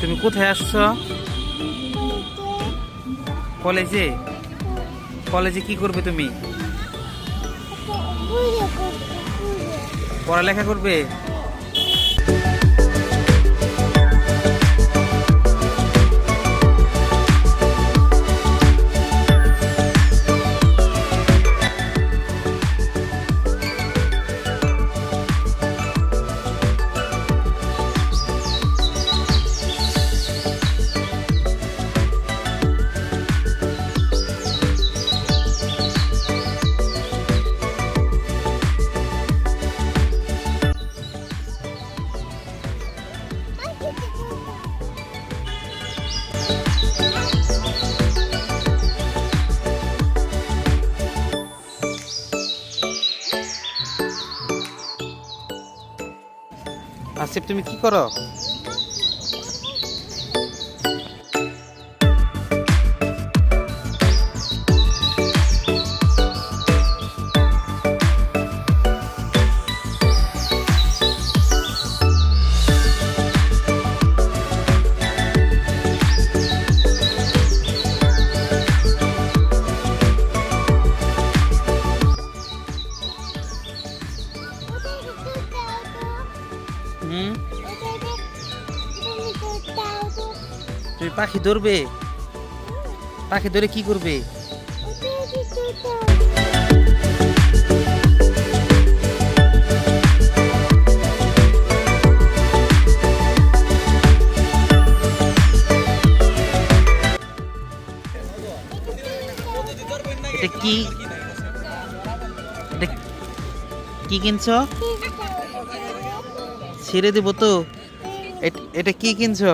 তুমি কোথায় আসছো? কলেজে? কলেজে কি করবে তুমি? পড়ালেখা করবে? আসিফ তুমি কি করো? হুম? তুমি পাখি ধরবে? পাখি ধরে কি করবে? এটা কি? কি কিনছো? ছেড়ে দেবো তো? এট- কি কিনছো?